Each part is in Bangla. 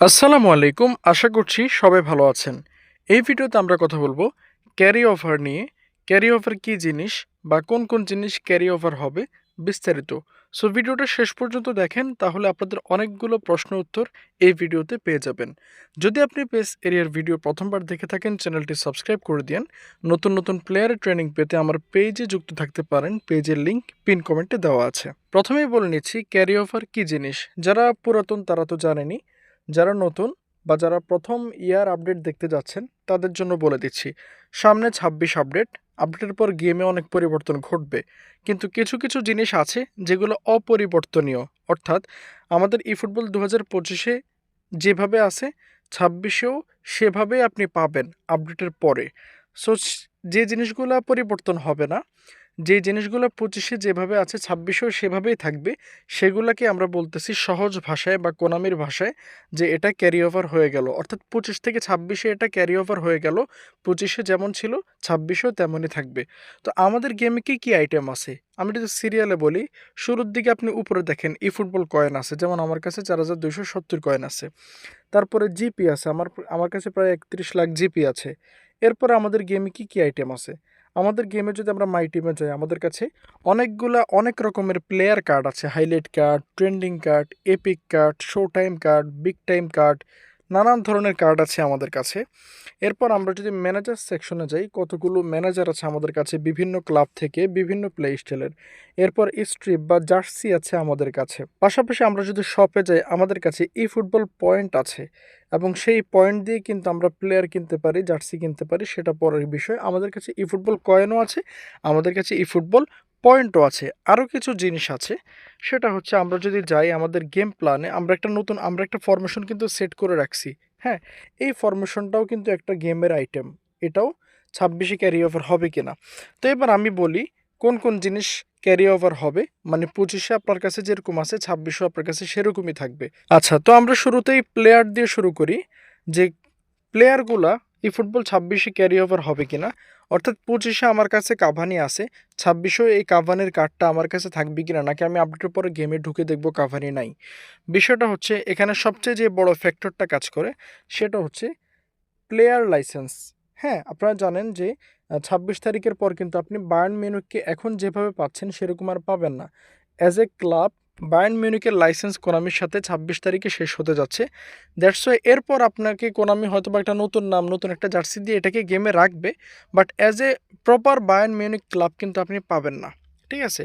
আসসালামু আলাইকুম, আশা করছি সবাই ভালো আছেন। এই ভিডিওতে আমরা কথা বলব ক্যারি অফার নিয়ে। ক্যারি অফার কী জিনিস বা কোন কোন জিনিস ক্যারি অফার হবে বিস্তারিত। সো ভিডিওটা শেষ পর্যন্ত দেখেন, তাহলে আপনাদের অনেকগুলো প্রশ্ন উত্তর এই ভিডিওতে পেয়ে যাবেন। যদি আপনি পেস এরিয়ার ভিডিও প্রথমবার দেখে থাকেন, চ্যানেলটি সাবস্ক্রাইব করে দিন নতুন নতুন প্লেয়ারের ট্রেনিং পেতে আমার পেজে যুক্ত থাকতে পারেন। পেজের লিঙ্ক পিন কমেন্টে দেওয়া আছে। প্রথমেই বলে নিচ্ছি, ক্যারি অফার কী জিনিস? যারা পুরাতন, তারা তো জানেনি যারা নতুন বা যারা প্রথম ইয়ার আপডেট দেখতে যাচ্ছেন, তাদের জন্য বলে দিচ্ছি, সামনে ছাব্বিশ আপডেট, আপডেটের পর গেমে অনেক পরিবর্তন ঘটবে। কিন্তু কিছু কিছু জিনিস আছে যেগুলো অপরিবর্তনীয়। অর্থাৎ আমাদের ই ফুটবল দু হাজার পঁচিশে যেভাবে আছে, ছাব্বিশেও সেভাবে আপনি পাবেন আপডেটের পরে। সো যে জিনিসগুলো পরিবর্তন হবে না যে জিনিসগুলো পঁচিশে যেভাবে আছে, ছাব্বিশেও সেভাবেই থাকবে। সেগুলোকে আমরা বলতেছি সহজ ভাষায় বা কোনামির ভাষায় যে এটা ক্যারি ওভার হয়ে গেল। অর্থাৎ পঁচিশ থেকে ছাব্বিশে এটা ক্যারি ওভার হয়ে গেল। পঁচিশে যেমন ছিল, ছাব্বিশেও তেমনই থাকবে। তো আমাদের গেমে কি, কী আইটেম আছে? আমি যদি সিরিয়ালে বলি, শুরুর দিকে আপনি উপরে দেখেন ই ফুটবল কয়েন আছে। যেমন আমার কাছে চার হাজার দুইশো সত্তর কয়েন আছে। তারপরে জিপি আছে। আমার আমার কাছে প্রায় একত্রিশ লাখ জিপি আছে। এরপরে আমাদের গেমে কি, কী আইটেম আছে? আমাদের গেমে যদি আমরা মাই টিমে যাই, আমাদের কাছে অনেকগুলা, অনেক রকমের প্লেয়ার কার্ড আছে। Highlight card trending card epic card show time card big time card নানান ধরনের কার্ড আছে আমাদের কাছে। এরপর আমরা যদি ম্যানেজার সেকশনে যাই, কতগুলো ম্যানেজার আছে আমাদের কাছে বিভিন্ন ক্লাব থেকে, বিভিন্ন প্লে স্টাইলের এরপর স্ট্রিপ বা জার্সি আছে আমাদের কাছে। পাশাপাশি আমরা যদি শপে যাই, আমাদের কাছে ই ফুটবল পয়েন্ট আছে এবং সেই পয়েন্ট দিয়ে কিন্তু আমরা প্লেয়ার কিনতে পারি জার্সি কিনতে পারি, সেটা পরের বিষয়। আমাদের কাছে ই ফুটবল কয়েনও আছে, আমাদের কাছে ই ফুটবল পয়েন্টও আছে, আরও কিছু জিনিস আছে। সেটা হচ্ছে আমরা যদি যাই আমাদের গেম প্ল্যানে আমরা একটা নতুন, আমরা একটা ফরমেশন কিন্তু সেট করে রাখছি। হ্যাঁ এই ফরমেশনটাও কিন্তু একটা গেমের আইটেম এটাও ছাব্বিশে ক্যারি ওভার হবে কিনা? তো এবার আমি বলি, কোন কোন জিনিস ক্যারি ওভার হবে? মানে পঁচিশে আপনার কাছে যেরকম আছে ছাব্বিশে আপনার কাছে সেরকমই থাকবে। আচ্ছা তো আমরা শুরুতেই প্লেয়ার দিয়ে শুরু করি যে প্লেয়ারগুলা এই ফুটবল ছাব্বিশে ক্যারি ওভার হবে কিনা? অর্থাৎ পঁচিশে আমার কাছে কাভানি আছে, ছাব্বিশেও এই কাভানির কার্ডটা আমার কাছে থাকবে কিনা নাকি আমি আপডেটের পরে গেমে ঢুকে দেখব কাভানি নাই। বিষয়টা হচ্ছে এখানে সবচেয়ে যে বড় ফ্যাক্টরটা কাজ করে সেটা হচ্ছে প্লেয়ার লাইসেন্স। হ্যাঁ আপনারা জানেন যে ছাব্বিশ তারিখের পর কিন্তু আপনি বায়ার্ন মিউনিককে এখন যেভাবে পাচ্ছেন সেরকম আর পাবেন না। অ্যাজ এ ক্লাব বায়ার্ন মিউনিকের লাইসেন্স কোনামির সাথে ছাব্বিশ তারিখে শেষ হতে যাচ্ছে। দ্যাটস এরপর আপনাকে কোনামি হয়তো বা একটা নতুন নাম, নতুন একটা জার্সি দিয়ে এটাকে গেমে রাখবে। But as a proper Bayern Munich club কিন্তু আপনি পাবেন না। ঠিক আছে?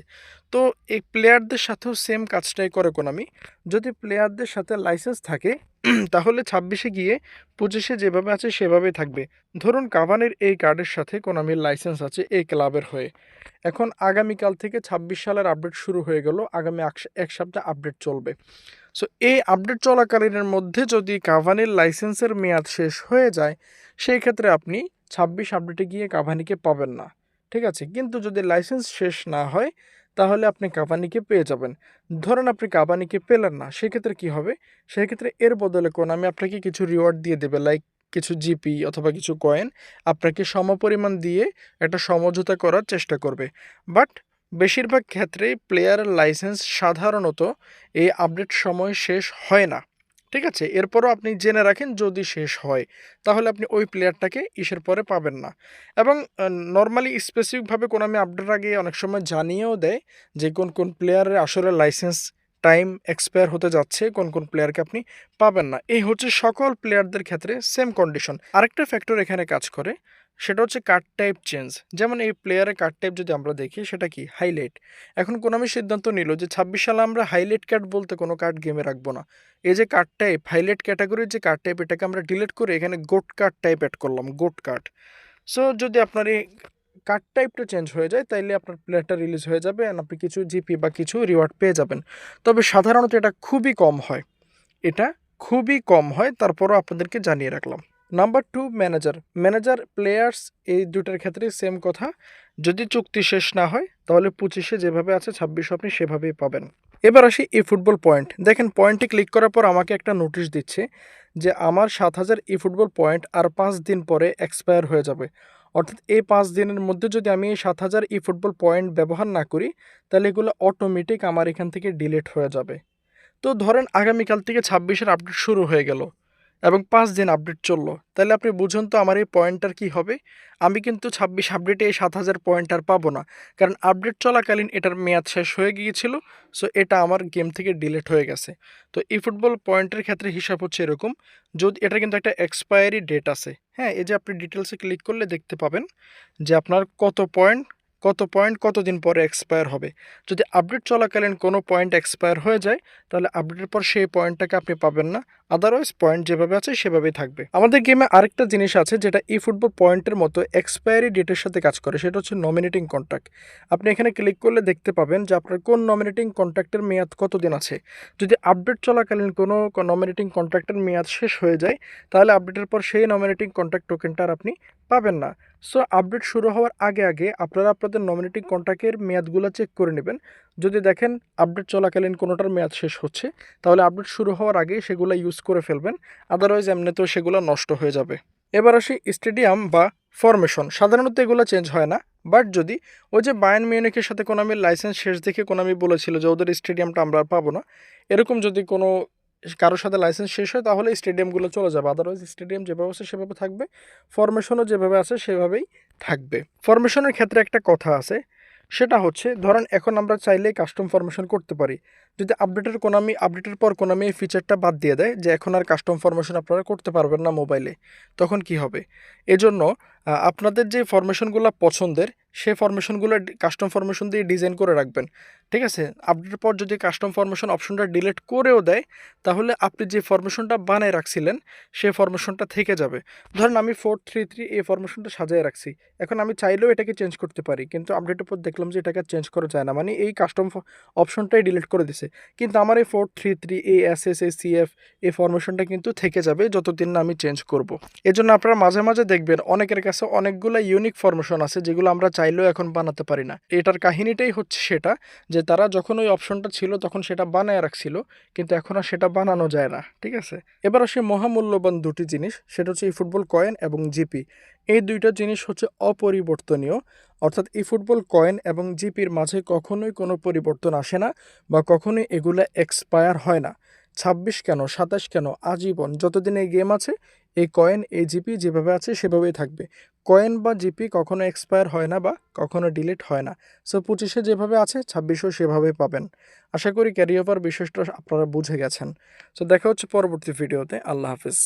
তো এই প্লেয়ারদের সাথেও সেম কাজটাই করে কোনামি যদি প্লেয়ারদের সাথে লাইসেন্স থাকে, তাহলে ছাব্বিশে গিয়ে পঁচিশে যেভাবে আছে সেভাবেই থাকবে। ধরুন কাভানির এই কার্ডের সাথে কোনামির লাইসেন্স আছে এই ক্লাবের হয়ে। এখন আগামীকাল থেকে ছাব্বিশ সালের আপডেট শুরু হয়ে গেল, আগামী এক সপ্তাহ আপডেট চলবে। সো এই আপডেট চলাকালীনের মধ্যে যদি কাভানির লাইসেন্সের মেয়াদ শেষ হয়ে যায়, সেই ক্ষেত্রে আপনি ছাব্বিশ আপডেটে গিয়ে কাভানিকে পাবেন না। ঠিক আছে? কিন্তু যদি লাইসেন্স শেষ না হয়, তাহলে আপনি কাভানিকে পেয়ে যাবেন। ধরেন আপনি কাভানিকে পেলেন না, সেক্ষেত্রে কি হবে? সেক্ষেত্রে এর বদলে কোন, আমি আপনাকে কিছু রিওয়ার্ড দিয়ে দেবে লাইক কিছু জিপি অথবা কিছু কয়েন আপনাকে সমপরিমাণ দিয়ে একটা সমঝোতা করার চেষ্টা করবে। বাট বেশিরভাগ ক্ষেত্রেই প্লেয়ারের লাইসেন্স সাধারণত এই আপডেট সময় শেষ হয় না। ঠিক আছে? এরপরও আপনি জেনে রাখেন যদি শেষ হয়, তাহলে আপনি ওই প্লেয়ারটাকে ইসের পরে পাবেন না। এবং নর্মালি স্পেসিফিকভাবে কোনো আমি আপডেট আগে অনেক সময় জানিয়েও দেয় যে কোন কোন প্লেয়ারের আসলে লাইসেন্স টাইম এক্সপায়ার হতে যাচ্ছে, কোন কোন প্লেয়ারকে আপনি পাবেন না। এই হচ্ছে সকল প্লেয়ারদের ক্ষেত্রে সেম কন্ডিশন আরেকটা ফ্যাক্টর এখানে কাজ করে সেটা হচ্ছে কার্ড টাইপ চেঞ্জ যেমন এই প্লেয়ারের কার্ড টাইপ যদি আমরা দেখি, সেটা কি? হাইলাইট এখন কোনো আমি সিদ্ধান্ত নিল যে ছাব্বিশ সালে আমরা হাইলাইট কার্ড বলতে কোনো কার্ড গেমে রাখব না। এই যে কার্ড টাইপ হাইলাইট ক্যাটাগরির যে কার্ড টাইপ এটাকে আমরা ডিলিট করে এখানে গোট কার্ড টাইপ অ্যাড করলাম গোট কার্ড সো যদি আপনার এই কার্ড টাইপটা চেঞ্জ হয়ে যায়, তাইলে আপনার প্লেয়ারটা রিলিজ হয়ে যাবে অ্যান্ড আপনি কিছু জিপি বা কিছু রিওয়ার্ড পেয়ে যাবেন। তবে সাধারণত এটা খুবই কম হয়। এটা খুবই কম হয়, তারপরও আপনাদেরকে জানিয়ে রাখলাম। Number two manager manager players এই দুটার ক্ষেত্রে সেম কথা। যদি চুক্তি শেষ না হয়, তাহলে পঁচিশে যেভাবে আছে, ছাব্বিশে আপনি সেভাবেই পাবেন। এবার আসি ই ফুটবল পয়েন্ট দেখেন পয়েন্টে ক্লিক করার পর আমাকে একটা নোটিশ দিচ্ছে যে আমার সাত হাজার ই ফুটবল পয়েন্ট আর পাঁচ দিন পরে এক্সপায়ার হয়ে যাবে। অর্থাৎ এই পাঁচ দিনের মধ্যে যদি আমি এই সাত হাজার ই ফুটবল পয়েন্ট ব্যবহার না করি, তাহলে এগুলো অটোমেটিক আমার এখান থেকে ডিলিট হয়ে যাবে। তো ধরেন, আগামীকাল থেকে ছাব্বিশের আপডেট শুরু হয়ে গেল। এবং পাঁচ দিন আপডেট চলল। তাহলে আপনি বুঝুন তো আমার এই পয়েন্টার কি হবে? আমি কিন্তু ছাব্বিশ আপডেটে এই সাত হাজার পয়েন্টার পাবো না। কারণ আপডেট চলাকালীন এটার মেয়াদ শেষ হয়ে গিয়েছিল সো এটা আমার গেম থেকে ডিলেট হয়ে গেছে। তো এই ফুটবল পয়েন্টের ক্ষেত্রে হিসাব হচ্ছে এরকম, যদি এটা কিন্তু একটা এক্সপায়ারি ডেট আছে। হ্যাঁ এই যে আপনি ডিটেলসে ক্লিক করলে দেখতে পাবেন যে আপনার কত পয়েন্ট কত পয়েন্ট কতদিন পরে এক্সপায়ার হবে। যদি আপডেট চলাকালীন কোনো পয়েন্ট এক্সপায়ার হয়ে যায়, তাহলে আপডেটের পর সেই পয়েন্টটাকে আপনি পাবেন না। আদারওয়াইজ পয়েন্ট যেভাবে আছে, সেভাবেই থাকবে। আমাদের গেমে আরেকটা জিনিস আছে, যেটা ই ফুটবল পয়েন্টের মতো এক্সপায়ারি ডেটের সাথে কাজ করে, সেটা হচ্ছে নমিনেটিং কন্ট্রাক্ট আপনি এখানে ক্লিক করলে দেখতে পাবেন যে আপনার কোন নমিনেটিং কন্ট্রাক্টের মেয়াদ কতদিন আছে। যদি আপডেট চলাকালীন কোনো নমিনেটিং কন্ট্রাক্টের মেয়াদ শেষ হয়ে যায়, তাহলে আপডেটের পর সেই নমিনেটিং কন্ট্রাক্ট টোকেনটা আপনি পাবেন না। সো, আপডেট শুরু হওয়ার আগে আগে আপনারা আপনাদের নমিনেটিং কন্ট্যাক্টের মেয়াদগুলো চেক করে নেবেন। যদি দেখেন আপডেট চলাকালীন কোনোটার মেয়াদ শেষ হচ্ছে, তাহলে আপডেট শুরু হওয়ার আগেই সেগুলো ইউজ করে ফেলবেন। আদারওয়াইজ এমনিতেও সেগুলো নষ্ট হয়ে যাবে। এবার আসি স্টেডিয়াম বা ফরমেশন সাধারণত এগুলো চেঞ্জ হয় না। বাট যদি ওই যে বায়ান মিউনিকের সাথে কোনামির লাইসেন্স শেষ দেখে কোনামি বলেছিল যে ওদের স্টেডিয়ামটা আমরা পাবো না, এরকম যদি কোনো কারোর সাথে লাইসেন্স শেষ হয়, তাহলে স্টেডিয়ামগুলো চলে যাবে। আদারওয়াইজ স্টেডিয়াম যেভাবে আছে, সেভাবে থাকবে। ফরমেশনও যেভাবে আছে, সেভাবেই থাকবে। ফরমেশনের ক্ষেত্রে একটা কথা আছে, সেটা হচ্ছে, ধরেন এখন আমরা চাইলে কাস্টম ফরমেশন করতে পারি। যদি আপডেটের কোনামি আপডেটের পর কোনামি এই ফিচারটা বাদ দিয়ে দেয়, যে এখন আর কাস্টম ফরমেশন আপনারা করতে পারবেন না মোবাইলে তখন কি হবে? এজন্য আপনাদের যে ফরমেশনগুলো পছন্দের, সেই ফরমেশনগুলো কাস্টম ফরমেশন দিয়ে ডিজাইন করে রাখবেন। ঠিক আছে? আপডেটের পর যদি কাস্টম ফরমেশন অপশনটা ডিলিট করেও দেয়, তাহলে আপনি যে ফরমেশনটা বানায় রাখছিলেন, সেই ফরমেশনটা থেকে যাবে। ধরেন আমি ফোর থ্রি থ্রি এই ফরমেশনটা সাজিয়ে রাখছি। এখন আমি চাইলেও এটাকে চেঞ্জ করতে পারি, কিন্তু আপডেটের পর দেখলাম যে এটাকে চেঞ্জ করা যায় না। মানে এই কাস্টম অপশনটাই ডিলিট করে দিছে। কিন্তু আমার এই four three three A S S A C F এই ফরমেশনটা কিন্তু থেকে যাবে, যতদিন না আমি চেঞ্জ করব। এজন্য আপনারা মাঝে মাঝে দেখবেন অনেকের কাছে অনেকগুলো ইউনিক ফরমেশন আছে যেগুলো আমরা চাইলেও এখন বানাতে পারি না। এটার কাহিনীটাই হচ্ছে সেটা যে তারা যখন ওই অপশনটা ছিল তখন সেটা বানায় রাখছিল, কিন্তু এখন আর সেটা বানানো যায় না, ঠিক আছে? এবার আসে মহামূল্যবান দুটি জিনিস, সেটা হচ্ছে এই ফুটবল কয়েন এবং জিপি এই দুইটা জিনিস হচ্ছে অপরিবর্তনীয়, অর্থাৎ এই ফুটবল কয়েন এবং জিপির মাঝে কখনোই কোনো পরিবর্তন আসে না বা কখনোই এগুলো এক্সপায়ার হয় না। ছাব্বিশ কেন, সাতাশ কেন, আজীবন যতদিন এই গেম আছে এই কয়েন এই জিপি যেভাবে আছে সেভাবেই থাকবে। কয়েন বা জিপি কখনো এক্সপায়ার হয় না বা কখনো ডিলিট হয় না। সো পঁচিশে যেভাবে আছে, ছাব্বিশেও সেভাবে পাবেন। আশা করি ক্যারি ওভার বিশেষটা আপনারা বুঝে গেছেন। সো দেখা হচ্ছে পরবর্তী ভিডিওতে আল্লাহ হাফিজ।